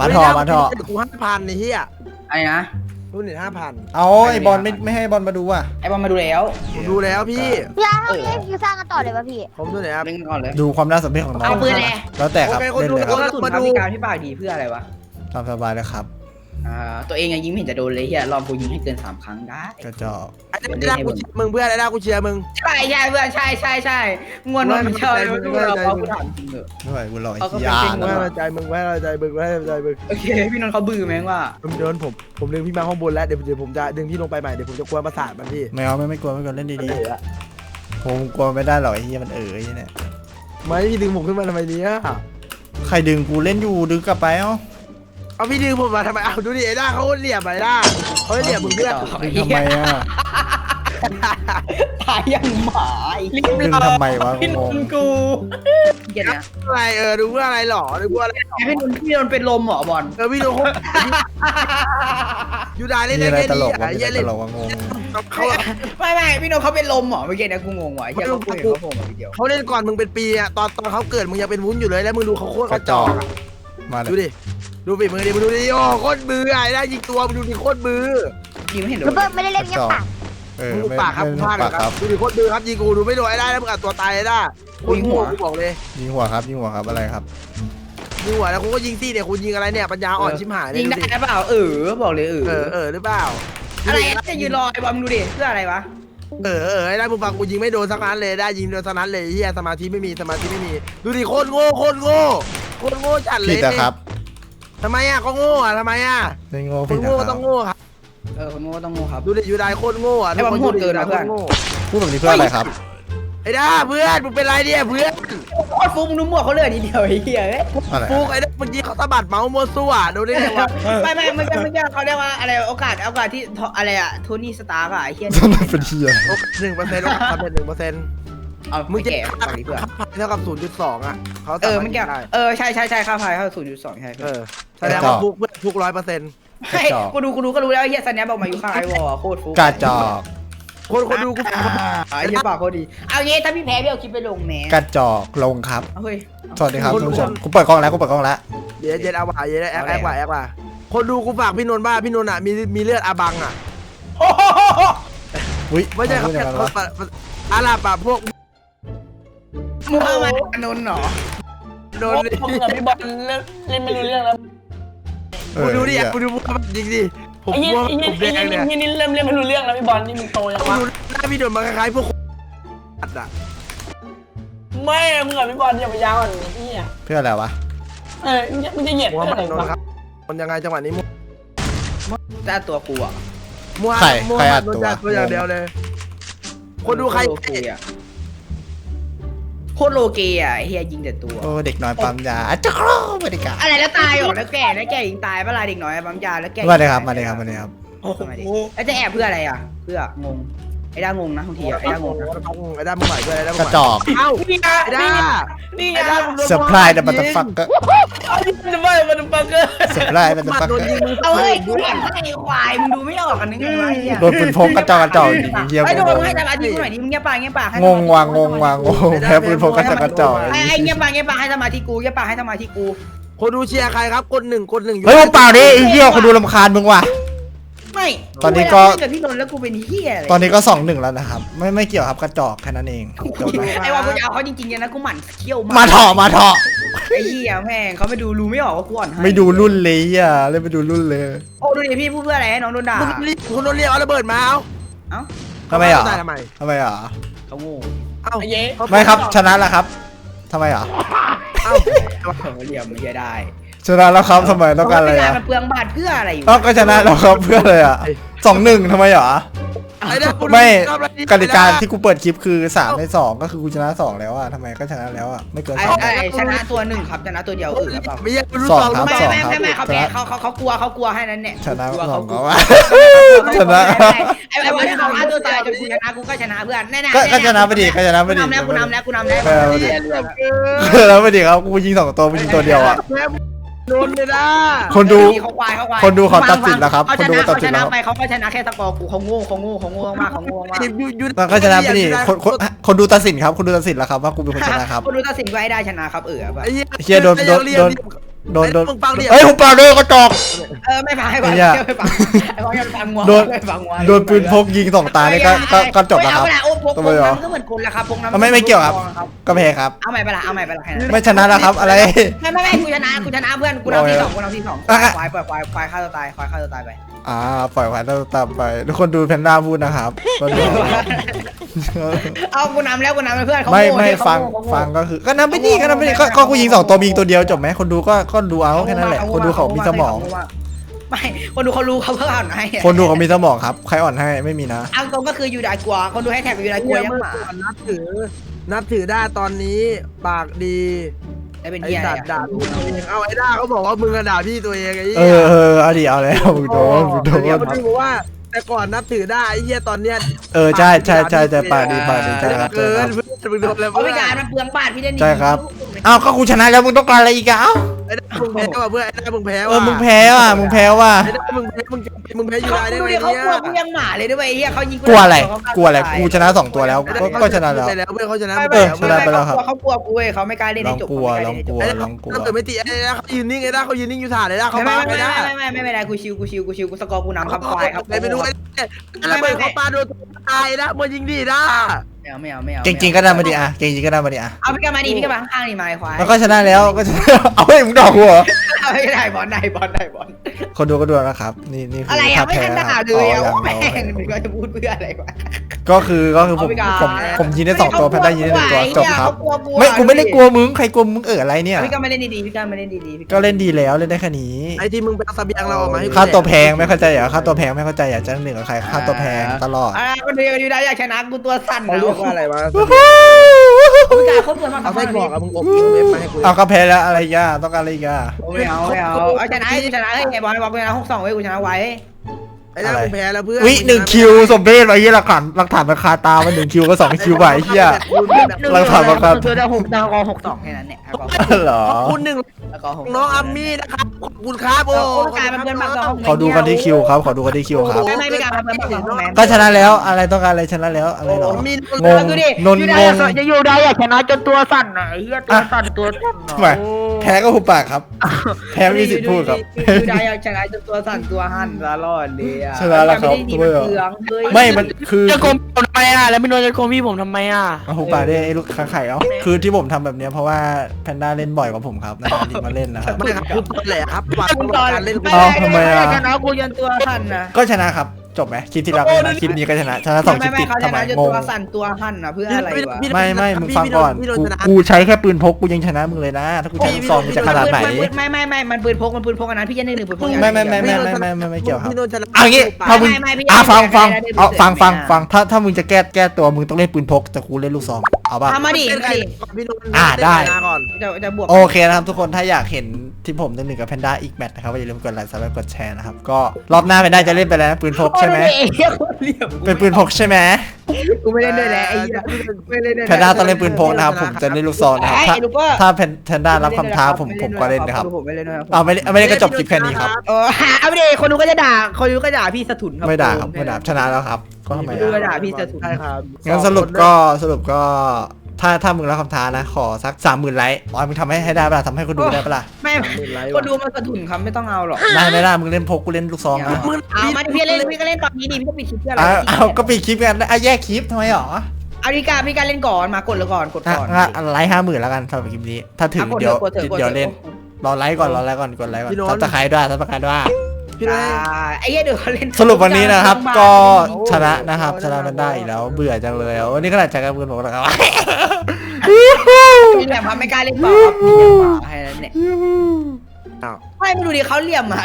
มาทอมาทอกูห้าพันไอ้เหี้ยอะไรนะรุ่นเน็ตห้าพันเอาไอ้บอลไม่ไม่ให้บอลมาดูอะ ไอบอลมาดูแล้วผมดูแล้วพี่ พี่อาร์ตเราเล่นคิวสร้างกันต่อเลยป่ะพี่ ผมดูหน่อยครับ เล่นกันก่อนเลยดูความน่าสนใจของน้องเอาปืนเลย แล้วแต่ครับโอเคคนเล่นดูเลยคโอ้รับกระสุนมาครับดูพี่การพี่ปากดีเพื่ออะไรวะ ตามสบายเลยครับ อ่าตัวเองยังยิงไม่เห็นจะโดนเลยเฮียลองกูยิงให้เกินสามครั้งได้กระจอกไอ้ด้ากูเชียร์มึงเพื่อนไอ้ด้ากูเชียร์มึง ใช่ใช่เพื่อนใช่ใช่ใช่งวนนมันชอบเลยดูเราเขากูถามจริงเหรอไม่ไหวกูรอไอ้เขาก็ยาเป็นมึงเก่ให้งกำลังใจมึงให้กำลังใจมึงให้กำลังใจมึงโอเคพี่นนท์เขาบื้อแม่งว่าผมเดินผมผมดึงพี่มาข้างบนแล้วเดี๋ยวเดี๋ยวผมจะดึงพี่ลงไปใหม่เดี๋ยวผมจะกวนประสาทมันพี่ไม่เอาไม่ไม่กลัวไม่กลัวเล่นมันดีเหลือๆผมกลัวไม่ได้หรอกไอ้เหี้ยมันเอ๋ยเนี่ยไม่พี่ดึงผมขึ้นมาทำไมเนี้ยใครดึงกูเล่นอยู่ดึงกลับไปเอ้า เอาพี่ดึงผมมาทำไมเอาดูดิไอ้ด้าเขาเหลี่ยมไอ้ด้าเขาเหลี่ยมมึงเพื่อนดึงทำไมอะตายยังหมารีบดึงทำไมวะพี่นงงนท์กูเหี้ยนะอะไรเออดูเพื่ออะไรหรอดูเพื่ออะไรหรอพี่นนท์พี่นนท์เป็นลมเหรอบอลเออพี่ดูเขายูดาเล่นมีได้อะไรแค่ตลนี้กวะอะมีเหี้อะยไรตเล่นลกวะงงเขาไม่ไม่พี่นนท์เขาเป็นลมเหรอเมื่อกี้เนี่ยกูงงว่ะเฮียเขาคุยกับเขาผมมาวิดีโอเขาเล่นก่อนมึงเป็นปีอะตอนตอนเขาเกิดมึงยังเป็นวุ้นอยู่เลยแล้วมึงดูเขาโคตรกกระระจจออกกอะมาเลดูยดิ ดูฝีมือดิมึงดูดิโอ้โคตรมือไอ้ได้ยิงตัวมึงดูดิโคตรมือยิงไม่เห็นโดแล้วนเบิ้มไม่ได้เล่นเงี้ยปากเออมึงดูไม่ปากครับไม่พลาดปากคครัรับบดูดิโคตรมือครับยิงกูดูไม่โดนไอ้ได้แล้วมึงอัดตัวตายไอ้ได้คุณหัวกูบอกเลยยิงหัวครับยิงหัวครับอะไรครับ ยิงหัวแล้วคุณก็ยิงซี่เนี่ยคุณยิงอะไรเนี่ยปัญญาอ่อนชิมหายเลยิยงดูได้ดิเปล่าเออบอกเลยเออเออเออหรือเปล่าอะไรจะยืนรอไอ้บอลมึงดูดิเพื่ออะไรวะเออเออไอ้ได้มึงฟังกูยิงไม่โดนสักนัดเลยได้ยิงโดนสักนัดเลยเฮียสมาธิไม่มีสมาธิไม่มี ดูดิโคตรโง่โคตรโง่โคตรโง่จัดเลผิยดนะครับ ทำไมอะก็โง่อะทำไมอะไม่โง่คผิดนนะโง่คก็รับต้องโง่ครับเออคนโง่ต้องโง่ครับ ดูดิยูไดโคตรโง่อะไอ้บอลโหดเกินนะเพื่อน โง่พูดแบบนี้เพื่ออะไรครับ ไอ้ด้าเพื่อนมึงเป็นไรเนี่ยเพื่อนโคตรฟุ้งมึงดูหมวกเขาเลยนิดเดียวไอ้เหี้ยเอ้ยอะไรฟุกไอ้ด้าเมื่อกี้เขาสะบัดเมาส์มัวซั่วดูได้ไงวะไม่ไม่ไม่ไม่ไม่เขาเรียกว่าอะไรโอกาสโอกาสที่อะไรอะโทนี่สตาร์กอะไอ้เหี้ยทำไมเป็นเฮียหนึ่งเปอร์เซ็นต์ทำเป็นหนึ่งเปอร์เซ็นต์เอามึมึงงจะแก่ขับฝั่งนี้เพื่อนเท่ากับศูนย์จุดสองอะเขาเอสาอมารถมันแก่ได้เออใช่ใช่ใช่ค่าไฟเข้าศูนย์จุดสองใช่เออ แสดงว่าฟุกเพื่อนฟุกร้อยเปอร์เซ็นต์ใช่กูดูกูดูก็รู้แล้วไอ้เหี้ยสัญญาบอกมาอยู่ข้างไอ้วอลโคตรฟุ้งกระจอกคนคนดูกูไอ้เหี้ยปากโคตรดีเอางี้ถ้าพี่แพ้พี่เอาคลิปไปลงแหมกระจอกลงครับ เอาเฮ้ย สวัสดีครับคุณผู้ชมกูเปิดกล้องแล้วกูเปิดกล้องแล้วเย็นเย็นเอาว่ะเย็นแอคแอคว่ะแอคว่ะคนดูกูฝากพี่นนท์บ้าพี่นนท์อะมีมีเลือดอาบังอะอุ้ยไม่ใช่เขาพูดอย่างนั้นเขาวะอาหรับอะพวกมึงเอามาอนนท์เหรอโดนผมกับพี่บอลเล่นเล่นไม่รู้เรื่องแล้ว เอกูอดูดิเหี้ยกูดูพวกมันจริงดิผมไอ้ยี่กลัวไอ้ผยี่มไอ้แดงยี่เนี่ยนี่เริ่มเล่นไม่รู้เรื่องแล้วพี่บอลนี่มึงโตยังกูวะดูหน้าพี่โดนมาคล้ายๆพวกอัดอะไม่มึงกับพี่บอลอย่าไปยาวอะนี่อะเพื่ออะไรวะ เออมึงจะมึงจะเหยียดมัวเพื่อมันอะไรนนท์ครัวะบมันยังไงจังหวะนี้มัวแต่ตัวกูอะมัวใครมัวใครอัดโดนตัวจัดตัวอย่างเดียวเลย คนดูใครโคตโลเกอะโค ตรโลเกอะไอ้เฮียยิงแต่ตัว โอ้เด็กน้อยปั๊มยาอะจ้าครบริการอะไรแล้วตายเหรอแล้วแก่แล้วแก่ยิงตายเวลาเด็กน้อยบางยาแล้วแก่มาเลยครับมาเลยครับมาเลยครับโอ้โหแล้วจะแอบเพื่ออะไรอะ เพื่องง ไอ้ด้างงนะบางทีอะไอ้ด้างงนะไอ้ด้ามึงใหม่ด้วยไอ้ด้ามึงกระใหม่จอกเอ้านี่ไงไอ้ด้านี่ไงไอ้ด้ามึงโดนเซอร์ไพรส์เดอะบัตเตอร์ฟักเกอร์เอาที่มันจะไม่มันจะฟังเกอร์เซอร์ไพรส์เดอะบัตเตอร์ฟักโดนเกอยิงร์มึงเอาเฮ้ยกูเห็นไอ้ควายมึงดูไม่ออกกันนึกไงวะไอ้เหี้ยโดนปืนพกกระจอกกระจอกจริงๆเฮียไอ้งโดงนให้สมาธิกูหน่อยดิมึงเงียบปากเงียบปากให้งงวางงงวางงงแพ้ปืนพกกระจอกกระจอกไอ้ไอ้เงียบปากเงียบปากให้สมาธิกูเงียบปากให้สมาธิกูคนดูเชียร์ใครครับกดหนึ่งกดหนึ่งเฮ้ยมึงเปล่าดิไอ้เหี้ยคนดูรำคาญมึงว่ะ ไม่ตอนนี้ก็เกิดพี่นนท์แล้วกูเป็นเฮียอะไรตอนนี้ก็สองหนึ่งแล้วนะครับ ไม่ไม่เกี่ยวครับกระจอกแค่นั้นเองจบไหมไอ้ว่ากูจะเอาเขาจริงๆนะกูหมั่นเขี้ยวมาเถอะมาเถอะไอ้เหี้ยแม่งเขาไม่ดูรู้ไม่ออกว่ากูอ่อนให้ไม่ดูรุ่นเลยอะเลยไปดูรุ่นเลยโอ้ดูดิพี่พูดเพื่ออะไรให้น้องโดนด่ามึงรีบคุณโดนเรียกเอาระเบิดมาเอาเอ้า ทำไมอะเขาทำไมทำไมอะเขาโง่เอ้าไอ้เย้ ไม่ครับชนะแล้วครับทำไมอะเอ้าเขาเหลี่ยมไม่ได้ ชนะแล้วครับทำไมต้องการอะไรเวลอะมันเปลืองบาทเพื่ออะไรอยู่เอ้าก็ชนะแล้วครับเพื่ออะไรอะสองหนึ่งทำไมอะไอ้ด้าคุณไม่ชอบอะไรดีกติกาที่กูเปิดคลิปคือสามในสองก็คือกูชนะสองแล้วอะทำไมก็ชนะแล้วอะไม่เกินไอ้สองไอ้ชนะตัวหนึ่งครับชนะตัวเดียวเออหรือเปล่าไม่ใช่คุณรู้สองสองครับรู้ไม่สองไม่ไม่ไม่เขาแพ้เขาเขาเขากลัวเขากลัวให้นั้นเนี่ยชนะกลัวสองกลัก็วว่าชนะไอ้ไอ้วันที่เขาฆ่าตัวตายจนกูชนะกูก็ชนะเพื่อนแน่ๆก็ก็ชนะไปดิก็ชนะไปกูดินำแล้วกูนำแล้วกูนำแล้วเออไปดิเหลือเกินแล้วไปดิครับกูยิงสองตัวมึงยิงตัวเดียวอะแพ้ โดนเลยนะคนดู เขาควายเขาควายคนดูเขาตัดสินแล้วครับเขาคนชดูนะตัดเขาสิชนแล้นะวไปเขาก็ชนะแค่สกอร์กูเขาโง่เขาโง่เขาโง่มากเขาโง่มากทีมยูยูมันก็ชนะไปดิคนคนคนดูตัดสินครับ คนดูตัดสินแล้วครับว่ากูเป็นคนชนะครับ คนดูตัดสินก็ให้ได้ชนะครับเออแบบไอ้เหี้ยเฮียโดนโดนไอ้เหี้ยโดน โดนโดนมึงฟังดิเฮ้ยหุบปากเลยกระจอก เออไม่ฟังให้ฟังไอ้เหี้ยไม่ฟังไอ้บอลยังฟังงัวโดน ไม่ฟังงัวโดนปืนพกยิงสองตาเนี่ยก็ก็ก็จบแล้วครับเอาไปละโอ้พกทำไมเหรอพกน้ำก็เหมือนคนละครับพกน้ำเอาไม่ไม่เกี่ยวครับ ก็แพ้ครับ เอาใหม่ไปละเอาใหม่ไปละแค่นั้นไม่ชนะแล้วครับ อะไร ไม่ไม่ไม่กูชนะกูชนะเพื่อนกูนำที่สองกูนำที่สองอะอะควายปล่อยควายควายฆ่าตัวตายควายฆ่าตัวตายไป อ่าปล่อยผ่านตามไป ทุกคนดูแพนด้าพูดนะครับตอนนี้ เอากูนำแล้วกูนำแล้วเพื่อนเขาไม่โง่ไม่เนี่ยเขาฟังโง่เขาโง่ฟังก็คือ ก็นำไปดิก็นำไปดิก็ก็กูยิงสองตัวมียิงตัวเดียวจบไหมคนดูก็ก็ดูเอาแค่นั้นแหละ คนดูเขามีสมอง ไม่คนดูเขารู้เขาเพิ่งอ่านให้คนดูเขามีสมองครับใครอ่อนให้ไม่มีนะ เอาตรงก็คือยูไดกลัวคนดูให้แท็กยูไดกลัวเหี้ยยังเมื่อหมาก่อนนับถือ นับถือได้ตอนนี้ ปากดี ได้เป็นไอ้เหี้ยสัตว์ด่าพี่ตัวเองเอาไอ้ด้าเขาบอกว่ามึงอะด่าพี่ตัวเองไอ้เอเหี้ยอเออเอาดิเอาแล้วมึงโดนมึงโดเดี๋ยนวมันดูบอกว่า แต่ก่อนนับถือได้ไอ้เหี้ยตอนเนี้ยเออใช่ใช่ใช่ใช่ปากดีปากดีใช่ครับใช่เกิครันบเพื่อนมึงโดนอะไรเอาไปการมันเปลืองบาทพี่เล่นใช่ครับ อ้าวก็กูชนะแล้วมึงต้องการอะไรอีกอะเอ้าไอ้ด้ามึงแพ้ว่ะเพื่อนไอ้ด้ามึงแพ้เอว่ะอมึงแพ้ว่ะมึงแพ้ว่ะไอ้ด้ามึงแพ้มึงมึงแพ้อยู่เขาได้ได้ดูไงดิเขาเนี่ยกลัวกูยังหมาเลยด้วยไอ้เหี้ยเขายิงกลัวอะไรเขากลัวอะไรกูชนะสองตัวแล้วก็ก็ชนะแล้ว ไปแล้วเพื่อนเขาชนะไม่ไปไม่แล้วชนะไปแล้วครับ เขากลัวกูเว้ยเขาไม่กล้าเล่นลให้องจบกลัวเขาลองไม่กกลัวล้าเล่นให้จบลองกลัวถ้าเกิดไม่ตีไอ้ด้าเขายืนนิ่งไอ้ด้าเขายืนนิ่งอยู่ฐานเลยด้าเขาไม่บ้าไม่ไอ้ไม่ด้าไม่ไม่ไม่ไม่เป็นไรกูชิวกูชิวกูชิวกูสกอร์กูนำคำควายครับไปดูไอ้แล้วเปิดเขาปาโดนตายนะมันยิงดีด้า ไม่เอาไม่เอาไม่เอาเก่งๆก็ได้มาดิอะเก่งๆก็ได้มาดิอะเอาพี่กันมาดิพี่กันมาข้างๆนี่มาไอ้ควาย มันก็ชนะแล้วก็ชนะ เอาเฮ้ยมึงดอกกูเหรอเอา ไม่ได้บอลได้บอลได้บอลคนดูก็ดูนะครับ นี่นี่คือะไรออะท่าไม่แพ้ทันนะคด่ารับเลอ๋อยอะยังแม่ยังงก็จะพูดเพื่ออะไรวะ ก็คือก็คือผมเอาไปก่อนผมผมยิงได้สองตัวแพนด้ายิงได้หนึ่งตัวจบครับเขากลัวกูไม่กูไม่ได้กลัวมึงใครกลัวมึงเอออะไรเนี่ย พี่กันมาเล่นดีๆพี่กันมาเล่นดีๆพี่ก็เล่นดีแล้วเล่นได้แค่นี้ไอ้ที่มึงไปเอาเสบียงเราออกมาให้ค่าตัวแพงไม่เข้าใจเหรอค่าตัวแพงไม่เข้าใจอยากจะหนึ่งกับใครค่าตัวแพงตลอดอ่าคนเดียวอยู่ได้อยากชนะกูตัวสั่นเขาเรียกว่าอะไรวะพี่กั นเขาเปิดมาเอาไส้กรอกอะมึงอบเว็บมาให้กูเอาก็แพ้แล้วอะไรอีกอะต้องการอะไรอีกอะ ไม่เอาไม่เอาเอาชนะให้ชนะให้ไอ้บอลบอลชนะหกสองเว้ยกูชนะไว้ ไอ้ด้ามึงแพ้แล้วเพื่อนวิหนึ่งคิวสมเพศไว้ยี่หลักฐานหลักฐานราคาตามันหนึ่งคิวก็สองคิวไปเฮียเราถามว่าครับคือจะหกดาวกอหกสองแค่นั้นเนี่ยเอากอเหรอ ขอบคุณหนึ่งแล้วก็หกน้องอัมมี่นะครับขอบคุณครับโอ้โอ้กลายเป็นเพื่อนบักดอกขอดูกันที่คิวครับ ขอดูกันที่คิวครับ ไม่ไม่ไม่กลายเป็นเพื่อนบักดอกแมนก็ชนะแล้วอะไรต้องการอะไรชนะแล้วอะไรหรอมีงงดูดินนอยู่งได้งจะอยู่ได้อยากชนะจนตัวสั่นอะไอ้เหี้ยตัวสั่นตัวสั่นทำไมแพ้ก็หุบปากครับ แพ้ไม่มีสิทธิ์พูดครับอยู่ได้อยากชนะจนตัวสั่นตัวหั่นตลอดเลยอะชนะแล้วครับไม่ได้ดีมันเปลืองเฮ้ยไม่มันคือจะโกงผมทำไมอะ แล้วไม่โดนจะโกงพี่ผมทำไมอะ เอาหุบปากได้ไอ้ลูกขาไข่เอ้าคือที่ผมทำแบบเนี้ยเพราะว่าแพนด้าเล่นบ่อยกว่าผมครับนะครับที่มาเล่นนะครับ ไม่ครับพูดแหละครับปากมึงตอนการเล่นไม่เอ้าได้ทำไมอะชนะกูจนตัวสั่นนะก็ชนะครับ จบไหมคลิปที่แล้วก็ชนะคลิปนี้ก็ชนะชนะสองคลิไม่ปไม่ติดเขาชทำไมนะจนงตังวสั่นตัวหั่นนะเพื่ออะไรวะไม่ไม่มึงฟังก่อนกูกูใช้แค่ปืนพกกูยังชนะมึงเลยนะถ้ากูใช้ลูกซองมึงจะขนาดไหนไม่ไม่ไม่มันปืนพกมันปืนพกอันนั้นพี่ยันหนึ่งหนึ่งปืนพกอย่างไม่นั้นไม่ไม่ไม่ไม่ไม่ไม่ไม่เกี่ยวครับ พี่นนท์ชนะเอางี้ถ้ามึงไม่ไม่พี่อะฟังฟังไม่ได้เอาฟังฟังไม่ได้ฟังถ้าถ้ามึงจะแก้แก้ตัวมึงต้องเล่นปืนพกแต่กูเล่นลูกซองเอาป่ะ ทำมาดิมาดิพี่นนท์อ่าได้ ก่อน จะจะบวก โอเคนะครับทุกคนถ้าอยากเห็น ที่ผมเล่นหนึ่งกับแพนด้าอีกแมตช์นะครับก็อย่าลืมกดไลค์ซับและกดแชร์นะครับ ก็รอบหน้าแพนด้าจะเล่นไปแล้วนะปืนพกใช่ไหมโอ้ยเหี้ยโคตรเหลี่ยมเป็นปืนพกใช่ไหมกูไม่เล่นด้วยแล้วไอ้เหี้ยไม่เล่นด้วยแพนด้าต้องเล่นปืนพกนะครับผมจะเล่นลูกซองนะครับไอ้ถ้าลูกก็ถ้าแพนด้ารับคำท้าผมผมก็เล่นนะครับผมไม่เล่นด้วยครับเอาไม่ได้ไม่ได้ก็จบคลิปแค่นี้ครับเออเอาไปดิคนดูก็จะด่าคนดูก็ด่าพี่สะทุนครับไม่ด่าครับไม่ด่าชนะแล้วครับก็ทำไมดูอะก็ด่าพี่สะทุนใช่ครับงั้นสรุปก็สรุปก็ ถ้าถ้ามึงรับคำท้านะ ขอสักสามหมื่นไลค์บอยมึงทำให้ให้ได้ปะล่ะทำให้คนดูได้ปะล่ะไม่สามหมื่นไลค์คนว่ะดูมันสะทุนครับไม่ต้องเอาหรอกได้ไม่ได้มึงเล่นพกกูเล่นลูกซองนะมึงเอามาดิพี่เล่นพี่ก็เล่นตอนนี้ดิพี่ก็ปิดคลิปเพื่ออะไรเอาเอาก็ปิดคลิปกันอะแยกคลิปทำไมหรอเอาดิการพี่การเล่นก่อนมากดเลยก่อนกดอะก่อนงั้นไลค์ห้าหมื่นแล้วกันสำหรับคลิปนี้ ถ้าถึงอะกเดี๋ยวกถอะกถอะ เดี๋ยวเล่นรอไลค์ก่อนรอไลค์ก่อนกดไลค์ก่อนซับสไครต์ด้วยซับสไครต์ด้วย พี่นนท์อ่าไอ้เหี้ยเดี๋ยวเขาเล่นสรุปวันนี้นะครับาก็ชนะนะครับชนะมันได้อีกแล้วเบื่อจังเลยอะวันนี้ขนาดใจกับเพื่อนบอกแล้วครับพี่เหลี่ยมครับไม่กล้าเล่นต่อครับพี่เหลี่ยมหมาให้นั่นเนี่ย อ้าว ไม่ไม่ดูดิเขาเหลี่ยมไหม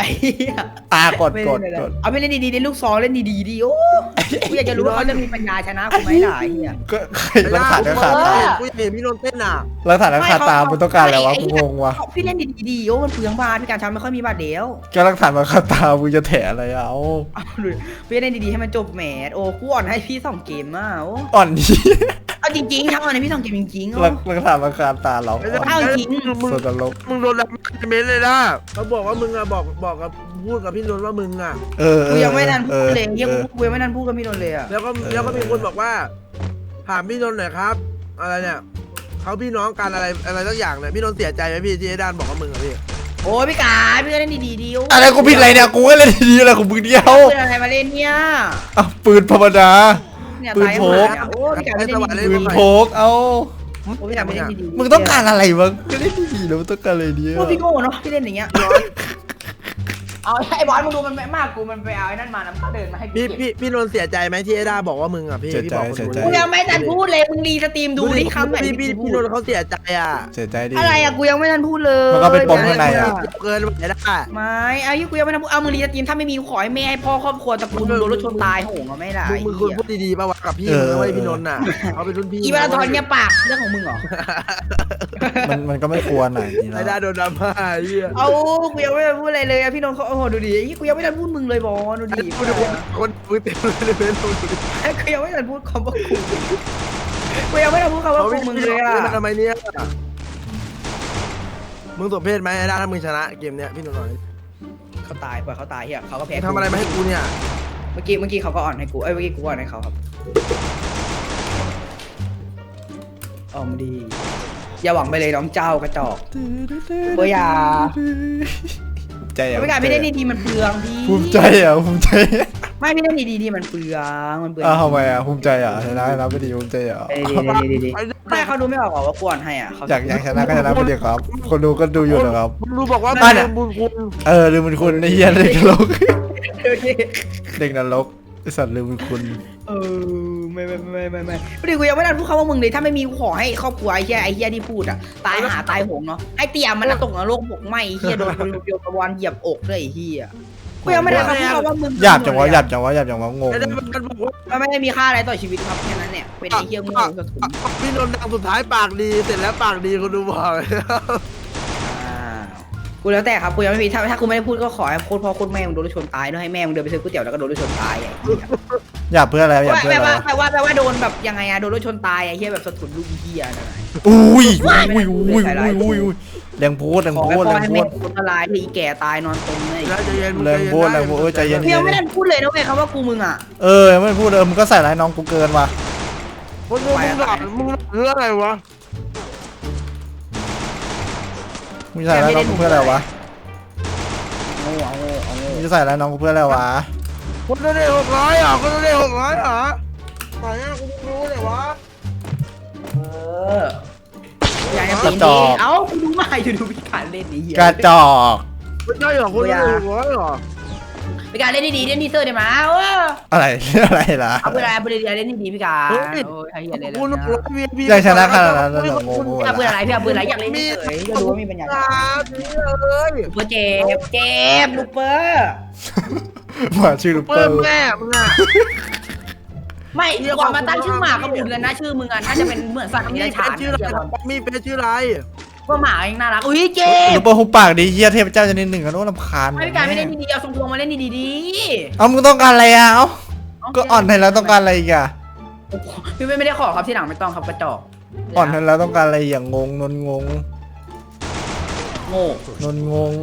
อ่ากดไม่กดเล่นกดเอาไปเล่นดีๆเล่นลูกซองเล่นดีๆดิโอ้กูอยากจะรู้ว่าเขาจะมีปัญญาชนะกูไหมล่ะไอ้เหี้ยก็ใครรักฐานรักขาตากูอยากเห็นพี่นนท์เต้นอะรักฐานรักขาตามึงต้องการอะไรวะกูงงว่ะพี่เล่นดีๆดีโอ้มันเปลืองบาทพี่การทำไม่ค่อยมีบาทเดียวก็รักฐานรักขาตามึงจะแถอะไรอะเอาเอาดูดิพี่เล่นดีๆให้มันจบแหมโอ้กูอ่อนให้พี่สองเกมมากโอ้อ่อนดีเอาจริงๆทั้งอ่อนให้พี่สองเกมจริงๆโอ้รักรักฐานรักขาตาเราอ่อนเอาจริงมึงสุดตลกมึงโดนรับเมนเลยนะเขาบอกว่ามึงอะบอกบอกกับพูดกับพี่นนท์ว่ามึงอะเออเอกูอยังไม่ทันพูเอดอเลยเฮียเอกูอกูยังไม่ทันพูดกับพี่นนท์เลยอะแล้วก็แล้วก็มีคนบอกว่าถามพี่นนท์หน่อยครับ อะไรเนี่ยเขาพี่น้องกันอะไรอะไรสักอย่างเนี่ยพี่นนท์เสียใจไหมพี่ที่ไอ้ด้านบอกว่ามึงอะพี่โโอ้ยพี่การพี่ก็เล่นดีๆดิโยอะไรกูผิดอะไรเนี่ยกูก็เล่นดีๆอะไรของมึงเดียวปืนอะไรมาเล่นเนี่ยอะปืนธรรมดา เนี่ยปืนตายพหมดกเนี่ยโอ้ยพี่การไม่เล่นดีปืนพกเอา ๆโอ้ยพี่การไม่เล่นดีๆมึงต้องการอะไรวะก็เล่นดีๆแล้วมึงต้องการอะไรเนี่ยโอ้ยพี่โง่เนาะพี่เล่นอย่างเงี้ย เอาไอ้บอลมึงดูมันไม่มากกูมันไปเอาไอ้นั่นมาแล้วมันก็เดินมาให้กูพี่เก็บพี่พี่นนท์เสียใจไหมที่ไอ้ด้าบอกว่ามึงอะพี่เสียพี่ใจบอกคนเสียดูใจกูยังไม่ทันพูดเลยมึงรีสตรีมดูดิคำไหนพี่พี่ที่กูพี่พูนดนท์เขาเสียใจอะเสียใจดิ อะไรอะกูยังไม่ทันพูดเลยมันก็เป็นปมข้างในอะ เกินไปได้ ไม่เอายี่กูยังไม่ทันพูดเอามึงรีสตรีมถ้าไม่มีกูขอให้แม่ให้พ่อครอบครัวตระกูลมึงโดนรถชนตายโหงเอาไม่ได้มึงมึงควรพูดดีๆป่าวะกับพี่มึงนะเว้ยพี่นนท์น่ะเขาเป็นรุ่นพี่อีวาราทอนเนี่ยปากเรื่องของมึงเหรอมันมันก็ไม่ควรอะนี่ไอ้ด้านะโดนดราม่าไอ้เหี้ยเอากูยังไม่ได้พูดอะไรเลยอะพี่นนท์เขาโอ้โหดูดิยี่กูยังไม่ทันพูดมึงเลยบอลดูดิคนดูคนดูเต็มเลยเป็นคนดูกูยังไม่ทันพูดคำว่ากูกูยังไม่ทันพูดคำว่าเขากูวิ่งมึงเลเลยยอะอะทำไมเนี่ยมึงสมเพศไหมไอ้ด้าถ้ามึงชนะเกมเนี้ยพี่นนท์หน่อยเขาตายปล่อยเขาตายเฮียเขาก็แพ้มึงทำอะไรมาให้กูเนี่ยเมื่อกี้เมื่อกี้เขาก็อ่อนให้กูเอ้ยเมื่อกี้กูอ่อนให้เขาครับออมดี อย่าหวังไปเลยน้องเจ้ากระจอกเบอร์ยาภูมิ ใจอะไม่การไม่ได้ดีๆมันเปลืองพี่ภูมิใจอะภูมิใจไม่ไม่ได้ดีดีๆมันเปลืองมันเปลืองอ้าวทำไมอะภูมิใจอะชนะนะไม่ดีภูมิใจอะดีดีดีดีไม่เขาดูไม่ออกหรอว่ากวนให้อะเขาอยากอยากชนะก็ชนะไม่ดีครับ คนดูก็ดูอยู่นะครับมึงรู้บอกว่าบ้านอะบุญคุณเออลืมบุญคุณไอ้เหี้ยเด็กนรกโอเคเด็กนรกไอสัตว์ลืมบุญคุณเออ ไม่ไม่ไม่ไม่ไม่พอดีกูยังไม่ได้พูดคำว่ามึงเลยถ้าไม่มีกูขอให้ครอบครัวไอ้เหี้ยไอ้เหี้ยที่พูดอะตายหาตายโหงเนาะให้เตียมันตกนรกบกไหมไอ้เหี้ยโดนโดนกระวานเหยียบอกด้วยไอ้เหี้ยกูยังไม่ได้คำพูดคำว่ามึงหยาบจังวะหยาบจังวะหยาบจังวะงงไอ้ด้ามันบอกว่ามันไม่ได้มีค่าอะไรต่อชีวิตครับแค่นั้นเนี่ยเป็นไอ้เหี้ยโง่สุดพี่นนท์ดังสุดท้ายปากดีเสร็จแล้วปากดีคนดูบอก กูแล้วแต่ครับกูยังไม่มีถ้าถ้ากูไม่ได้พูดก็ขอให้โคตรพ่อโคตรแม่มึงโดนรถชนตายด้วยให้แม่มึงเดินไปซื้อก๋วยเตี๋ยวแล้วก็โดนรถชนตายไอ้เหี้ยหยาบเพื่ออะไรหยาบเพื่แปอลอะไรว่าแปลว่าแปลว่าโดนแบบยังไงอะโดนรถชนตายไอ้เหี้ยแบบสะทุนลูกเหี้ยนั่นน่ะอุ้ยอุ้ยอุ้ยอุ้ยอุ้ยอุ้ยแรงโพดแรงขอโพให้ดพ่แรองให้โพแม่ดกูละลายที่อีแก่ตายนอนตรงเลยแล้วใจเย็นมึงแรงโพดแรงโพดเออใจเย็นกูยังไม่ได้พูดเลยนะเว้ยคำว่ากูมึงอะเออไม่พูดเออมึงก็ใส่ร้ายน้องกูเกินว่ะคนดูมึงหลับมึงเรื่องอะไรวะ มึงใส่ร้ายน้องกูเพื่ออะไรวะโง่เอาโง่เอาโง่มึงจะใส่ร้ายน้องกูเพื่ออะไรวะคนดูได้หกร้อยอะคนดูได้หกร้อยอะตายแล้วกูไม่รู้เลยวะเอออย่าอย่าตีดีเอ้ากูดูมาอยู่ดูพิการเล่นดีเหี้ยกระจอกไม่ใช่หรอคนดูได้หกร้อยหรอ พิการเล่นดีๆเล่นดีเซอร์ได้มาเอออะไรอะไรล่ะ เอาเวลาเวลาเล่นดีๆพิการโอ้ยไอ้เหี้ยเล่นคุณแล้วร้อยวีพีอยากชนะขนาดนั้นเลยเหรองงพี่เอาปืนอะไรพี่เอาปืนอะไรอยากเล่นเฉยๆจะรู้ว่ามีปัญญานี่เลยลูกเปอร์เจ็บเจ็บลูกเปอร์มาชื่อลูกเปิเปิดลแม่มึงอะไม่ก่อนมาตั้งชื่อหมาก็บุญแล้วนะชื่อมึงอะน่าจะเป็นเหมือนสัตว์มีมีเป็ฉานนชื่ออะไรมีเป็นชื่ออะไร ว่าหมาเองน่ารัก อุ้ยเจ็บลูกเปิลหุบปากดีเฮียเทพเจ้าจะนิดหนึ่งกันโน้ลำคาญไม่พิการไม่เล่นดีๆเอาทรงพวงมาเล่นดีเอามึงต้องการอะไรอะเอ้าๆก็อ่อนให้แล้วต้องการอะไรอีกอะพี่ไม่ได้ขอครับที่หลังไม่ต้องครับกระจอกอ่อนให้แล้วต้องการอะไรอย่างงงนนงงโง่นนงง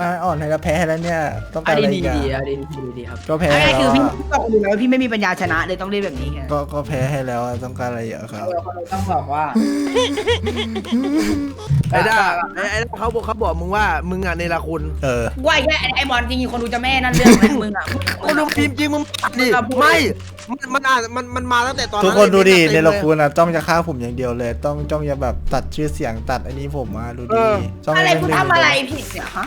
อะอ่อนให้แล้วแพ้ให้แล้วเนี่ย ต้องกาอะรอะไรดีอีดีกดีอะอะดีดีดีครับก็แพ้ไอ้แล้วคือพี่อะบอกคุณแล้วพี่ไม่มีปัญญาชนะเลยต้องเล่นแบบนี้แค่ก็ก็แพ้ให้แล้วอะต้องการอะไรอีกอะครับ เราต้องบอกว่า ไอ้ด้าไอ้ไอ้เขาบอกเขาบอกมึงว่ามึงอะเนรคุณเออ ว่าแค่ไอ้บอลจริงๆคนดูจะแม่นั่นเรื่องนะมึงอะคนดูพิมพ์จริงมึงดิไม่มันมันอ่านมันมันมาตั้งแต่ตอนทุกคนดูดิเนรคุณอะต้องจะฆ่าผมอย่างเดียวเลย ต้องต้องจะแบบตัดชื่อเสียงตัดอันนี้ผมมาดูดิต้องอะไรเล่นกูเรื่องทำอะไรผิดเนี่ยฮะ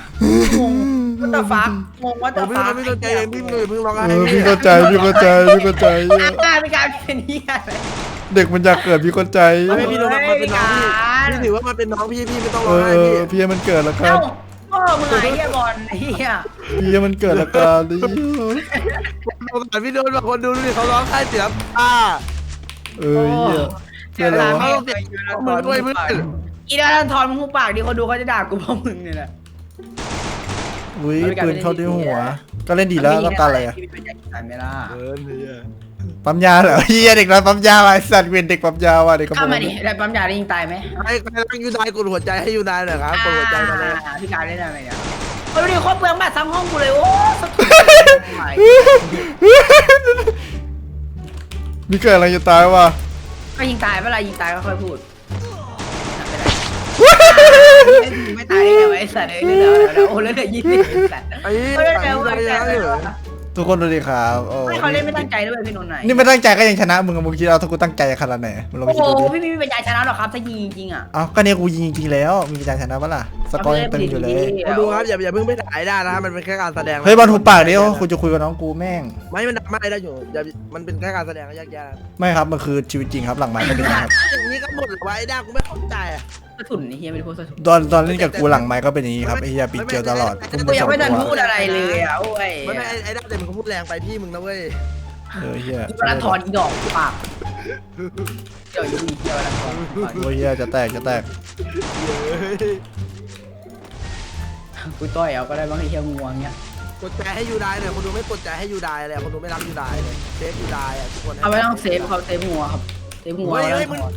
งงว่าแต่ฟักงงว่าผแต่มพี่ฟักมันไม่เข้าใจเองพี่เลยเพิ่งร้องเอไห้อพี่เข้าใจพี่เข้าใจพี่เข้าใจ อ่าเป็นการเป็นเฮียอะไร เด็กมันอยากเกิดพี่เข้าใจไม่พี่โดนมันเป็นน้องพี่พี่ถือว่ามันเป็นน้องพี่พี่ไม่ต้องเอร้องอไห้เอพี่อพี่ให้มันเกิดแล้วกัเอ้านพ่อมึงไอ้เฮียบอลไอ้เฮียพี่ให้มันเกิดแล้วกันดิสงสารพี่โดนบางคนดูดิเขาร้องไห้เสียอ่าเออเหี้ยเพื่อนอะไรวะมึงด้วยเพื่อนอีดาลันทอนมึงหูปากดิคนดูเขาจะด่ากูเพราะมึงเนี่ยแหละ อุ้ยปืนเข้าที่หัว ก็เล่นดีแล้วต้องการอะไรอะพี่เป็นยังไงไม่ล่ะเออเนี่ยปั๊มยาเหรอเฮียเด็กน้อยปั๊มยาว่ะไอ้สัตว์เวียนเด็กปั๊มยาว่ะเด็กกระเข้าโปรมางดิได้ปั๊มยาได้ยิงตายไหมใครใครรักยูไนกดหัวใจให้ยูไนหน่อยครับกดหัวใจมาเลยอ่าพี่การได้อะไรเนี่ยเฮ้ยดูดิโคตรเปลืองบัตรซ้ำห้องกูเลยโอ้สะทุนมีเกิดอะไรจะตายว่ะก็ยิงตายเวลายิงตายก็ค่อยพูด ไม่ตายได้ไงวะไอ้สัตว์เอ้ยเดี๋ยวเดี๋ยวเดี๋ยวโอ้แล้วเดี๋ยวยี่สิบไอ้สัตว์ไอ้เฮ้ยไอ้เดี๋ยวไอ้เดี๋ยวไอ้เดี๋ยวไอ้ทุกคนดูดิครับโอ้ไม่เขาเล่นไม่ตั้งใจด้วยพี่นนท์ไหนนี่ไม่ตั้งใจก็ยังชนะมึงอะมึงคิดเอาถ้ากูตั้งใจขนาดไหนมึงลองไปโอ้คิดโหดูดิพี่ไม่มีปัญญาชนะหรอกครับถ้ายิงจริงๆอะเอ้าก็เนี่ยกูยิงจริงๆแล้วมีปัญญาชนะปะล่ะสกอร์ยังเต็มอยู่เลยคนดูครับอย่าอย่าเพิ่งไปถ่ายได้นะมันเป็นแค่การแสดงเฮ้ยบอลถูกปากเดียวกูจะคุยกับน้องกูแม่ง ไม่มันไม่ได้อยู่อย่ามันเป็นแค่การแสดงแยกแยะไม่ครับมันคือชีวิตจริงครับหลังไม้ก็เป็นอย่างนี้ครับอย่างนี้ก็หมดไว้ได้กูไม่เข้าใจอะ สะทุนไอ้เฮียไม่ได้พูดสะทุนตอนตอนเล่นกับกูหลังไม้ก็เป็นอย่างนี้ครับไอ้เหี้ยปิดเจลตลอดพวกกูมึงยัสงองไม่ทันตัวพูดอะไรเลยอะโอ้ยไม่ไม่ไอ้ด้าแต่มึงก็พูดแรงไปพี่มึงนะเว้ยเออเหี้ยเวลาถอนอีดอกปากเดี๋ยวอยู่อีกเดี๋ยวเวลาถอนโอ้ยเหี้ยจะแตกจะแตกกูต่อยเอาก็ได้บ้างไอ้เฮียงัวเงี้ยกดใจให้ยูไดเลยคนดูไม่กดใจให้ยูไดเลยคนดูไม่รักยูไดเลยเซฟยูไดอะทุกคนเอาไว้ต้องเซฟเขาเซฟงัวครับ เซฟงัวเฮ้ยไว้เฮ้ยมึงก่อน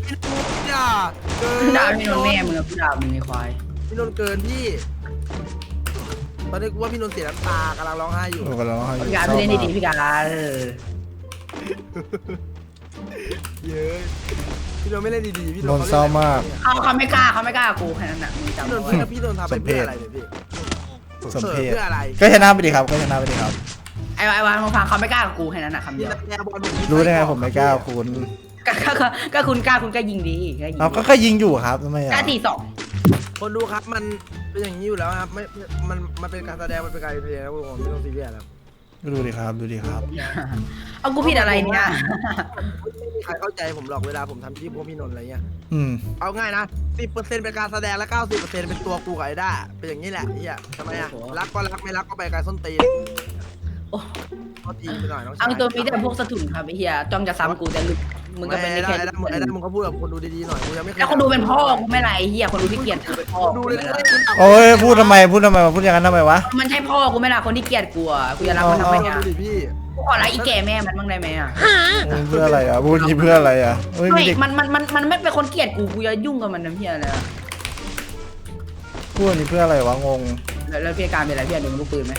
ด่าเกินด่าพี่นนท์แม่มึงอะกูด่ามึงไอ้ควายพี่นนท์เกินพี่ตอนนี้กูว่าพี่นนท์เสียน้ำตากำลังร้องไห้อยู่โอ้ก็ร้องไห้อยู่พี่การเศร้าพี่เล่นมากดีๆพี่การเออเย้ยพี่นนท์ไม่เล่นดีๆพี่นนท์เศร้ามาก เขาเขาไม่กล้าเขาไม่กล้ากูแค่นั้นน่ะมึงจำพี่นนท์ไว้พี่นนท์พี่นนท์ทำไปเพื่ออะไรเนี่ยพี่สมเพศเพื่ออะไรก็ชนะไปดิครับก็ชนะไปดิครับไอ้วาไอ้วานมึงฟังเขาไม่กล้ากับกูแค่นั้นน่ะคำพี่เดียว นักแสดงบอลรู้ได้ไงผมไม่กล้าคุณ ก็ก็ก็ก็คุณกล้าคุณก็ยิงดีก็ยิงเอาก็ก็ยิงอยู่ครับทำไมกอะล้าทีสองคนดูครับมันเป็นอย่างนี้อยู่แล้วครับไม่มันมันเป็นการแสดงมันเป็นการเพลงนะผมไม่ต้องซีเรียสครับดูดิครับ ดูดิครับ เอากูผิดอะไรเนี่ยไม่มีใครเข้าใจผมหรอกเวลาผมทำคลิปพวกพี่นนท์อะไรเงี้ยอืม เอาง่ายนะ10%เป็นการแสดงและ90%เป็นตัวกูกับไอ้ด้าเป็นอย่างนี้แหละเฮียทำไมอะรักก็รักไม่รักก็ไปไกลส้นตีนโอ้ก็ตีนไปหน่อยน้องชายเอาตัวมีแต่พวกสะทุนครับไอ้เหี้ยจ้องจะซ้ำกูแต่ลึก มึงก็เป็นไอ้ได้ด้าแค่ไอ้ด้ามึงไอ้ด้ามึงก็พูดกับคนดูดีๆหน่อยกูยังไม่เคยแล้วคนดูเป็นพ่อกูไม่ไรไอ้เหี้ยคนดูที่เกลียดกูเป็นพ่อดูกูเลยไม่นะไรโอ้ยพูดทำไมพูดทำไมมาพูดอย่างนั้นทำไมวะมันใช่พ่อกูไม่ล่ะคนที่เกลียดกูอะกูจะรักมันทำไมอะดูดิพี่กูขอรักอีแก่แม่มันบ้างได้ไหมอะเพื่ออะไรอะพูดนี้เพื่ออะไรอะเฮ้ยมีไม่เด็กมันมันมันมันไม่เป็นคนเกลียดกูกูจะยุ่งกับมันน้ำเหี้ยเลยอะพูดนี้เพื่ออะไรวะงงแล้วแล้วพี่การเป็นอะไรพี่การดูลูกปืนไหม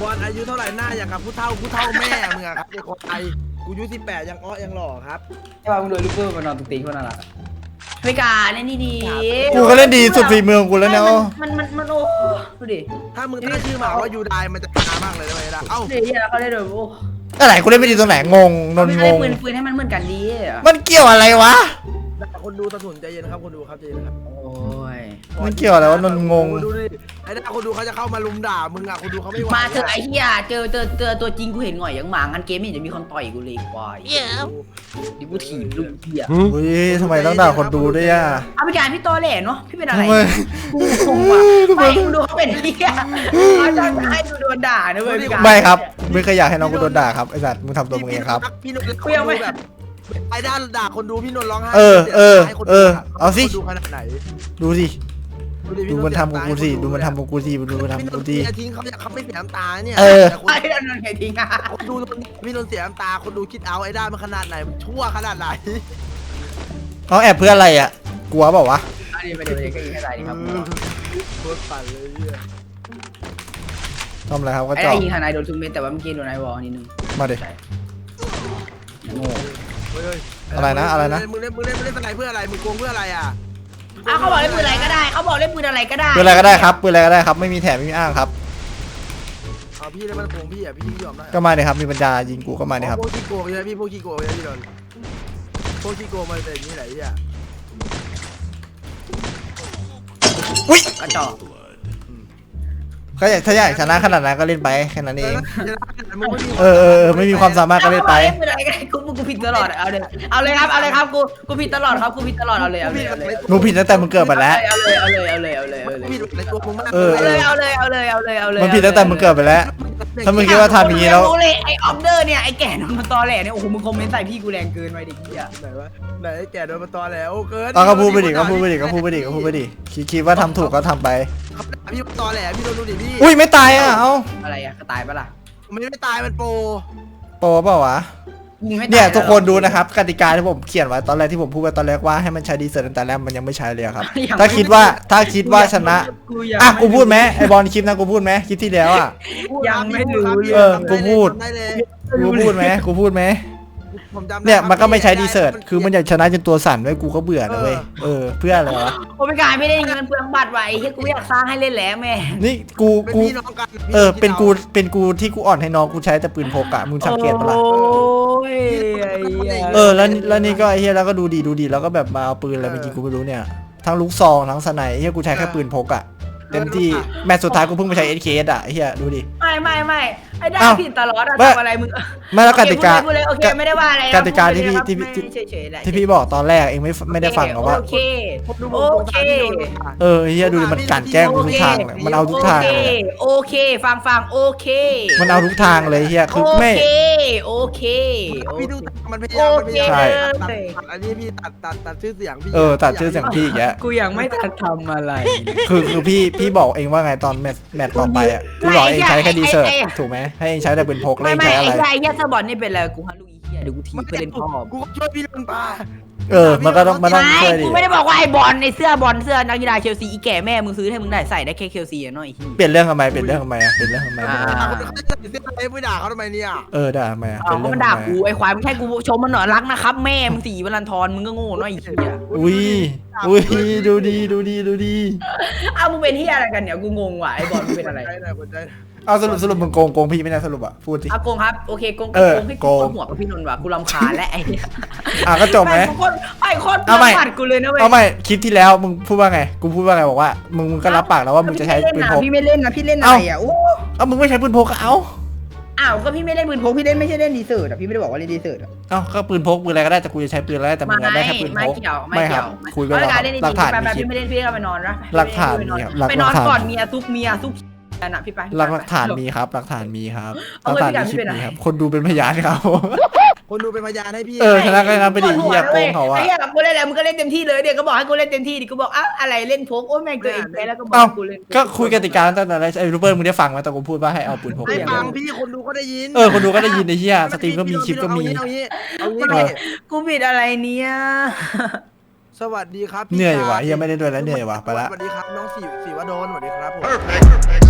บอลอายุเท่าไหร่หน้าอย่างกับผู้เฒ่าผู้เฒ่าแม่มึงอะครับเด็กคนไทย กูอายุ18ยังอ้อยังหล่อครับไอ้ว่ามึงโดนลูกปืนมานอนตุ๊กติ๊กคนน่ารักอะพี่การเล่นดีๆกูก็เล่นดีสุดฝีมือของกูแล้วเนี่ยโอ้มันมันมันโอ้ดูดิถ้ามึงตั้งชื่อมาว่ายูไดมันจะตามากเลยนะเว้ยนะเอ้าดูดิเขาเล่นแบบโอ้อะไรกูเล่นไม่ดีตรงไหนงงนนไม่งได้งปืนปืนให้มันเหมือนกันดีอะมันเกี่ยวอะไรวะ คนดูสะทุนใจเย็นครับคนดูครับใจเย็นครับโอ้ย มันเกี่ยวอะไรวะนนงง ดูดิไอ้ด้าคนดูเขาจะเข้ามาลุมด่ามึงอะคนดูเขาไม่ไหวมาเจอไอ้เหี้ยเจอเจอเจอตัวจริงกูเห็นหง่อยอย่างหมางันเกมไม่เห็นจะมีคนต่อยกูเลยควายดิกูถีบลูกเหี้ยอุ้ยทำไมต้องด่าคนดูด้วยอะเอาพี่การพี่ตอแหล่เนาะพี่เป็นอะไรทำไม กูงงว่ะไม่กูดูเขาเป็นเหี้ยเขาจะให้กูโดนด่านะเว้ยพี่การไม่ครับ ไม่เคยอยากให้น้องกูโดนด่าครับไอ้สัตว์มึงทำตัวมึงเองครับพี่นนท์คนดูแบบ ไอ้ด้าด่าคนดูพี่นนท์ร้องไห้เออเออให้คนเอดูออะเอาสิ คนดูขนาดไหนดูสิ ดิดูพี่มันทำกับกูสิเสียดูมันทำกับกูสิดูมันทำพี่กับนกูนท์สิจะทิ้งเขาเนี่ยเขาไม่เสียน้ำตาเนี่ยเออ แต่คนไอ้นั่นไงทิ้งอะคนดูพี่นนท์เสียน้ำตาคนดูคิดเอาไอ้ด้ามันขนาดไหนมันชั่วขนาดไหนเขาแอบเพื่ออะไรอะ กลัวเปล่าวะ อันนี้ไปเดี๋ยวไปเดี๋ยวก็ยิงให้ตายดีครับโคตรปั่นเลยเนี่ยทำอะไรครับก็ไอ้จอได้บยิงทนายโดนทุกเม็ดแต่ว่าเมื่อกี้โดนไอ้วอลนิดนึงมาดิโง่ เฮ้ยอะไรนะอะไรนะ มึงเล่นมึงเล่นมึงเล่นสไนเพื่ออะไรมึงโกงเพื่ออะไรอะอ้าวเขาบอกเล่นปืนอะไรก็ได้ เขาบอกเล่นปืนอะไรก็ได้ปืนอะไรก็ได้ครับปืนอะไรก็ได้ครับ ไม่มีแถมไม่มีอ้างครับ เอาพี่เล่นมันโกงพี่อะพี่ยอมได้ก็มาเลยครับ มีปัญญายิงกูก็มาเลยครับ พวกขี้โกงใช่ไหมพี่พวกขี้โกงใช่ไหมพี่นนท์พวกขี้โกงมันเป็นอย่างนี้แหละไอ้เนี่ยอุ้ยกระจอก ก็อยากถ้าอยากชนะขนาดนั้นก็เล่นไปแค่นั้นเองมึงไม่มีเออเออเออไม่มีความสามารถก็เล่นไปเล่นปืนอะไรก็ได้กูกูผิดตลอดเอาเลยเอาเลยครับเอาเลยครับกูกูผิดตลอดครับกูผิดตลอดเอาเลยเอาเลยเอาเลยมึงผิดตั้งแต่มึงเกิดมาแล้วเอาเลยเอาเลยเอาเลยเอาเลยเอาเลยพี่ในตัวมึงมากเออเอาเลยเอาเลยเอาเลยเอาเลยเอาเลยมันผิดตั้งแต่มึงเกิดไปแล้ว ถ้ามึงคิดว่าทำอย่างนี้แล้ว รู้เลยไอ้ออฟเดอร์เนี่ยไอ้แก่นมันตอแหลเนี่ยโอ้โหมึงคอมเมนต์ใส่พี่กูแรงเกินไปดิพี่อะไหนวะไหนไอ้แกโดนมาตอแล้วเกินเอาก็พูดไปดิก็พูดไปดิก็พูดไปดิก็พูดไปดิคิดคิดว่าทำถูกก็ทำไปพี่ตอแหลพี่โดนดูดิพี่อุ้ยไม่ตายอะเอ้าอะไรอะตายปะล่ะมันไม่ตายมันโปรโปรเปล่าวะ ยิงไม่ตายเนี่ยทุกคนดูนะครับกติกาที่ผมเขียนไว้ตอนแรกที่ผมพูดไปตอนแรกว่าให้มันใช้ดีเซอร์ตั้งแต่แรกมันยังไม่ใช้เลยอะครับถ้าคิดว่าถ้าคิดว่าชนะอะกูพูดไหมไอบอลคลิปนะกูพูดไหมคลิปที่แล้วอะ ยังไม่รู้ เออกูพูดได้เลยกูพูดไหมกูพูดไหมกู ผมจำด้เนี่ยครับมันก็ไม่ใช้ดีเซิร์ตมันคือมันอยากชนะจนตัวสั่นไว้ยกูก็เบื่อนะเว้ยเออเพื่ออะไรวะผมไม่กล้าไม่ได้เงินเปลืองบัตรไว้ไอ้เฮียกูอยากสร้างให้เล่นแล้วแม่นี่กูเป็นกูพี่น้องกันพี่เออพี่เป็นกูราเป็นกูที่กูอ่อนให้น้องกูใช้แต่ปืนพกอะมึงสังเกตปะล่ะโอ้ยไอ้เหี้ยเออแล้วแล้วนี่ก็ไอ้เฮียแล้วก็ดูดีดูดีแล้วก็แบบมาเอาปืนอะไรเมื่อกี้กูไม่รู้เนี่ยทั้งลูกซองทั้งสไนเฮียกูใช้แค่ปืนพกอะเต็มที่แมตช์สุดท้ายกูเพิ่งไปใช้เอเคสอะไอ้เฮียดูดิ ไม่ไม่ไม่ ไอ้ด้าอ้าวผิดตลอดอะไม่ ทำอะไรมึงไม่แล้วกติกาพูดเลยพูดเลยโอเคไม่ได้ว่าอะไรนะกติกาที่พี่พูดที่เลยพี่ครับเฉยๆแหละที่พี่บอกตอนแรกเองไม่ไม่ได้ฟังเหรอว่า โอเค ผมดูโอผมสงเคสารพี่โดนด่าเออเฮียดูดิมันกลั่นแกล้งกูทุกทางเลยมันเอาทุกทางโอเลเคยโอเค ฟังฟังโอเคมันเอาทุกทางเลยเฮียคือโอไม่เค โอเคโอพี่เคดูมันพยายามมันพยายามใช่ตัดตัดตัดอันนี้พี่ตัดตัดตัดชื่อเสียงพี่เออตัดชื่อเสียงพี่อีกแยะ กูยังไม่ทันทำอะไร คือคือพี่พี่บอกเองว่าไงตอนแมตช์แมตช์ต่อไปอะกูบอกเองใช้แค่ดีเซอร์ถูกไหมให้เองใช้แต่ปืนพกแล้วไม่เองไม่ใช้อะไรไอ้ไอ้เหี้ยเซอร์บอลนี่เป็นอะไรกูฮะลูกอีเหี้ยเดี๋ยวกูทีบไปเล่นพ่อกูก็ช่วยพี่ลงปลาเออ มันก็ต้องมันต้องไม่ช่วยดิกูไม่ได้บอกว่าไอ้บอลในเสื้อบอลเสื้อนักกีฬาเชลซีอีแก่แม่มึงซื้อให้มึงได้ใส่ได้แค่เชลซีอะน้อยที่ เปลี่ยนเรื่องทำไมเปลี่ยนเรื่องทำไมอะเปลี่ยนเรื่องทำไมอ่าคนเขาจะเสียอะไรไม่ด่าเขาทำไมเนี่ยเออด่าทำไมอะเอาเปลี่ยนก็เรื่อมันงด่าทำไมกูไอ้ควายมึงแค่กูชมมันหน่อยรักนะครับแม่มึงสีวรันทรมึงก็โง่น้อยไอ้เหี้ยอุ้ยอุ้ยดูดีดูดีดูดีอ้าวมึงเป็นเหี้ยอะไรกันเนี่ยกูงงว่ะไอ้บอลมึงเป็นอะไร ใจหน่อยคนใจ เอาสรุปสรุปมึงโกงโกงพี่ไม่ได้สรุปอะพูดสิอะโกงครับโอเคโกงเออโกงให้โกกูงหัวกับพี่นนท์ว่ะกูรำคาญและไอ้เนี่ยอะก็จบไหมไอ้คนไอ้คนเอาใหม่ ปัดกูเลยนะเว้ยเอาไม่คลิปที่แล้วมึงพูดว่าไง กูพูดว่าไงบอกว่ามึงมึงก็รับปากแล้วว่ามึงจะใช้ปืนพก พี่ไม่เล่นนะพี่เล่นอะเอ้าไรอะโอ้เอ้ามึงไม่ใช้ปืนพกก็เอ้าอ้าวก็พี่ไม่เล่นปืนพกพี่เล่นไม่ใช่เล่นดีเซอร์อะพี่ไม่ได้บอกว่าเล่นดีเซอร์อะเอ้าก็ปืนพกปืนอะไรก็ได้แต่กูจะใช้ปืนอะไรแต่มึงอะได้แค่ปืนพไม่กเกี่ยวไม่ไม่คเกี่รัยบ วคุยไปเพราะแล้วการเล่นหลักฐานไปมีไปคลิปพี่ไม่เล่นพี่ก็ไปนอนนะหลักฐานมีครับหลักไปนอนหลักฐาน ก่อนเมียซุกเมียซุก กันอะพี่ไปหลักหลักฐานมีครับหลักฐานมีครับหเอาลักไว้ฐานพี่มีกันคลิปไม่เป็นไรมีครับ คนดูเป็นพยานครับ คนดูเป็นพยานให้พี่ เออชนะก็ชนะไปดิปวหัวเหี้ยโกงเขาอะ ไอ้เหี้ยกูเล่นอะไรมึงก็เล่นเต็มที่เลยเดี๋ยวก็บอกให้กูเล่นเต็มที่ดิกูบอกอะอะไรเล่นพกโอ้ยแม่งตัวเองแพ้แล้วก็บอกเอ้าให้กูเล่นก็คุยกติกาตั้งแต่แรกไอ้รูเบิร์ตมึงได้ฟังไหมตอนกูพูดว่าให้เอาปืนพกไม่อย่างฟัเดียงวพี่คนดูก็ได้ยินเออคนดูก็ได้ยินในเฮียสตรีมก็มีคลิปก็มี เอางี้เอางี้เอเอาองี้กูผิดอะไรเนี่ยสวัสดีครับพี่เหนื่อยว่ะชาเหี้ยไม่ได้ด้วยแล้วเหนื่อยว่ะไปละ สวัสดีครับน้องสีสีวดลสวัสดีครับผม